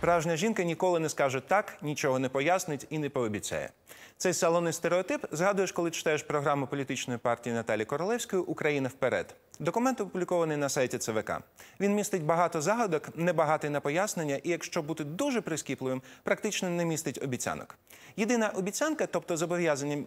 Справжня жінка ніколи не скаже так, нічого не пояснить і не пообіцяє. Цей салонний стереотип згадуєш, коли читаєш програму політичної партії Наталі Королевської Україна вперед. Документ опублікований на сайті ЦВК. Він містить багато загадок, небагатий на пояснення, і якщо бути дуже прискіпливим, практично не містить обіцянок. Єдина обіцянка, тобто зобов'язання,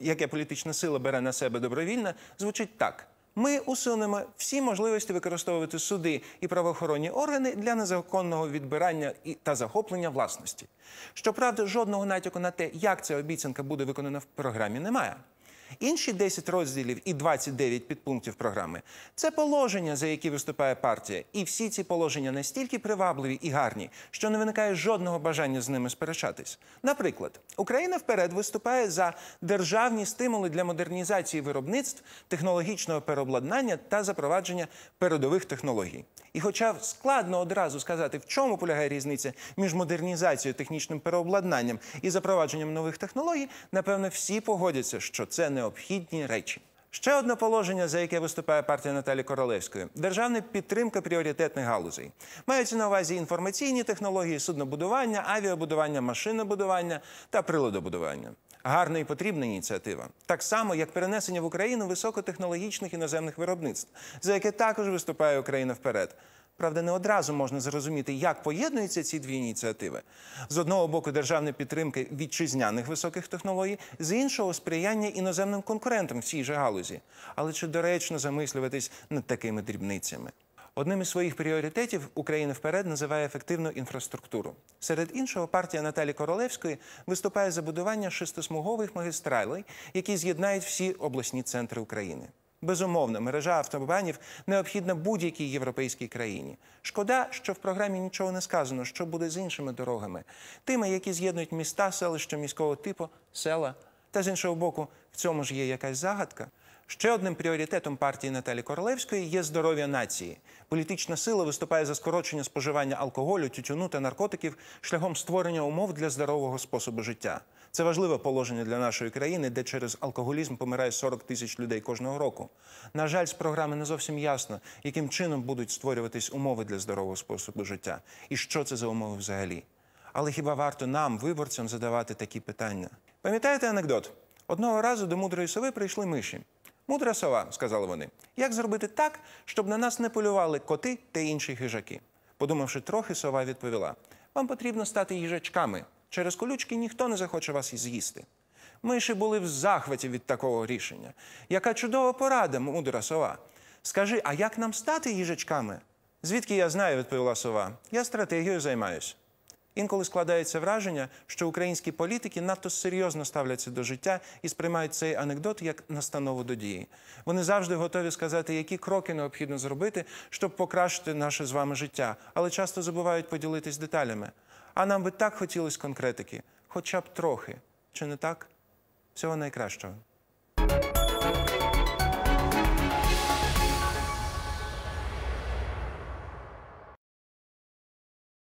яке політична сила бере на себе добровільно, звучить так. Ми усунемо всі можливості використовувати суди і правоохоронні органи для незаконного відбирання та захоплення власності. Щоправда, жодного натяку на те, як ця обіцянка буде виконана в програмі, немає. Інші 10 розділів і 29 підпунктів програми це положення, за які виступає партія. І всі ці положення настільки привабливі і гарні, що не виникає жодного бажання з ними сперечатись. Наприклад, Україна вперед виступає за державні стимули для модернізації виробництв, технологічного переобладнання та запровадження передових технологій. І хоча складно одразу сказати, в чому полягає різниця між модернізацією, технічним переобладнанням і запровадженням нових технологій, напевно, всі погодяться, що це необхідні речі. Ще одне положення, за яке виступає партія Наталі Королевської державна підтримка пріоритетних галузей. Мається на увазі інформаційні технології, суднобудування, авіабудування, машинобудування та приладобудування. Гарна і потрібна ініціатива, так само як перенесення в Україну високотехнологічних іноземних виробництв, за яке також виступає Україна вперед. Правда, не одразу можна зрозуміти, як поєднуються ці дві ініціативи. З одного боку, державна підтримка вітчизняних високих технологій, з іншого сприяння іноземним конкурентам в цій же галузі. Але чи доречно замислюватись над такими дрібницями? Одним із своїх пріоритетів Україна вперед називає ефективну інфраструктуру. Серед іншого, партія Наталі Королевської виступає за будування шестисмугових магістралей, які з'єднають всі обласні центри України. Безумовно, мережа автобанів необхідна будь-якій європейській країні. Шкода, що в програмі нічого не сказано, що буде з іншими дорогами, тими, які з'єднують міста, селища міського типу, села. Та з іншого боку, в цьому ж є якась загадка. Ще одним пріоритетом партії Наталі Королевської є здоров'я нації. Політична сила виступає за скорочення споживання алкоголю, тютюну та наркотиків шляхом створення умов для здорового способу життя. Це важливе положення для нашої країни, де через алкоголізм помирає 40 тисяч людей кожного року. На жаль, з програми не зовсім ясно, яким чином будуть створюватись умови для здорового способу життя, і що це за умови взагалі. Але хіба варто нам, виборцям, задавати такі питання? Пам'ятаєте анекдот? Одного разу до мудрої сови прийшли миші. Мудра сова, сказали вони, як зробити так, щоб на нас не полювали коти та інші хижаки. Подумавши трохи, сова відповіла: вам потрібно стати їжачками. Через колючки ніхто не захоче вас з'їсти. Миші були в захваті від такого рішення. Яка чудова порада, мудра сова. Скажи, а як нам стати їжачками? Звідки я знаю, відповіла сова. Я стратегією займаюся. Інколи складається враження, що українські політики надто серйозно ставляться до життя і сприймають цей анекдот як настанову до дії. Вони завжди готові сказати, які кроки необхідно зробити, щоб покращити наше з вами життя, але часто забувають поділитись деталями. А нам би так хотілося конкретики, хоча б трохи. Чи не так? Всього найкращого.